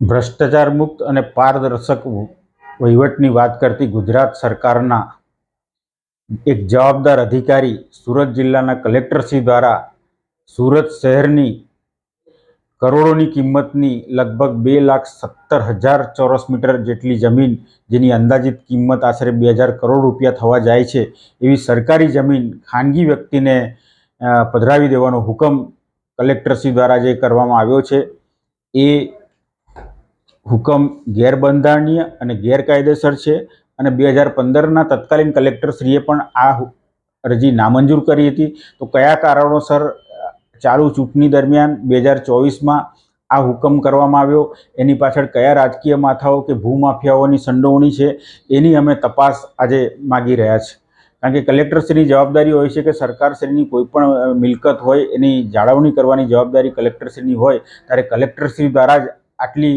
ભ્રષ્ટાચાર મુક્ત અને પારદર્શક વહીવટની વાત કરતી ગુજરાત સરકારના એક જવાબદાર અધિકારી સુરત જિલ્લાના કલેક્ટરશ્રી દ્વારા સુરત શહેરની કરોડોની કિંમતની લગભગ બે લાખ સત્તર હજાર ચોરસ મીટર જેટલી જમીન, જેની અંદાજિત કિંમત આશરે બે હજાર કરોડ રૂપિયા થવા જાય છે, એવી સરકારી જમીન ખાનગી વ્યક્તિને પધરાવી દેવાનો હુકમ કલેક્ટરશ્રી દ્વારા જે કરવામાં આવ્યો છે, એ હુકમ ગેરબંધારણીય અને ગેરકાયદેસર છે અને બે હજાર પંદરના તત્કાલીન કલેક્ટરશ્રીએ પણ આ અરજી નામંજૂર કરી હતી. તો કયા કારણોસર ચાલુ ચૂંટણી દરમિયાન બે હજાર ચોવીસમાં આ હુકમ કરવામાં આવ્યો? એની પાછળ કયા રાજકીય માથાઓ કે ભૂમાફિયાઓની સંડોવણી છે? એની અમે તપાસ આજે માગી રહ્યા છે. કારણ કે કલેક્ટરશ્રીની જવાબદારી હોય છે કે સરકારશ્રીની કોઈ પણ મિલકત હોય, એની જાળવણી કરવાની જવાબદારી કલેક્ટરશ્રીની હોય, ત્યારે કલેક્ટરશ્રી દ્વારા જ આટલી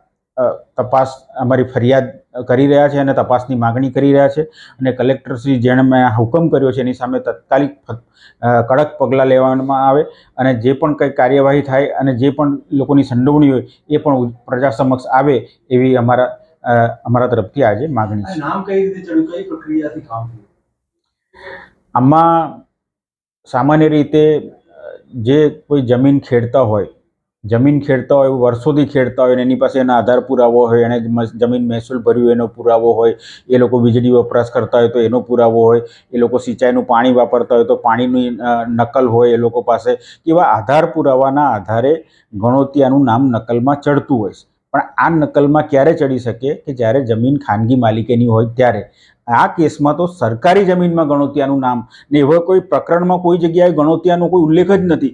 તપાસ અમારી ફરિયાદ કરી રહ્યા છે અને તપાસની માગણી કરી રહ્યા છે અને કલેક્ટરશ્રી જેણે મેં હુકમ કર્યો છે એની સામે તાત્કાલિક કડક પગલાં લેવામાં આવે અને જે પણ કંઈ કાર્યવાહી થાય અને જે પણ લોકોની સંડોવણી હોય એ પણ પ્રજા સમક્ષ આવે એવી અમારા અમારા તરફથી આજે માગણી છે. નામ કઈ રીતે ચડ્યું? કઈ પ્રક્રિયાથી કામ આમાં સામાન્ય રીતે જે કોઈ જમીન ખેડતા હોય જમીન ખેડતા હોય, વર્ષોથી ખેડતા હોય એની પાસે એના આધાર પુરાવો હોય, એને જમીન મહેસૂલ ભર્યું એનો પુરાવો હોય, એ લોકો વીજળી વપરાશ કરતા હોય તો એનો પુરાવો હોય, એ લોકો સિંચાઈનું પાણી વાપરતા હોય તો પાણીની નકલ હોય એ લોકો પાસે, એવા આધાર પુરાવાના આધારે ગણોતિયાનું નામ નકલમાં ચડતું હોય પણ આ નકલમાં ક્યારે ચડી શકે? કે જ્યારે જમીન ખાનગી માલિકીની હોય ત્યારે. આ કેસમાં તો સરકારી જમીનમાં ગણોતિયાનું નામ ને એવા કોઈ પ્રકરણમાં કોઈ જગ્યાએ ગણોતિયાનો કોઈ ઉલ્લેખ જ નથી.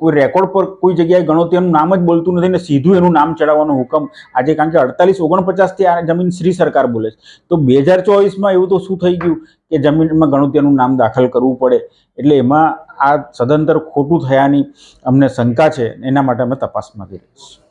કોઈ રેકોર્ડ પર કોઈ જગ્યાએ ગણોતિયાનું નામ જ બોલતું નથી ને સીધું એનું નામ ચડાવવાનો હુકમ આજે કારણ કે અડતાલીસ ઓગણપચાસથી આ જમીન શ્રી સરકાર બોલે છે. તો બે હજાર ચોવીસમાં એવું તો શું થઈ ગયું કે જમીનમાં ગણોતિયાનું નામ દાખલ કરવું પડે? એટલે એમાં આ સદંતર ખોટું થયાની અમને શંકા છે. એના માટે અમે તપાસ માગી રહી છીએ.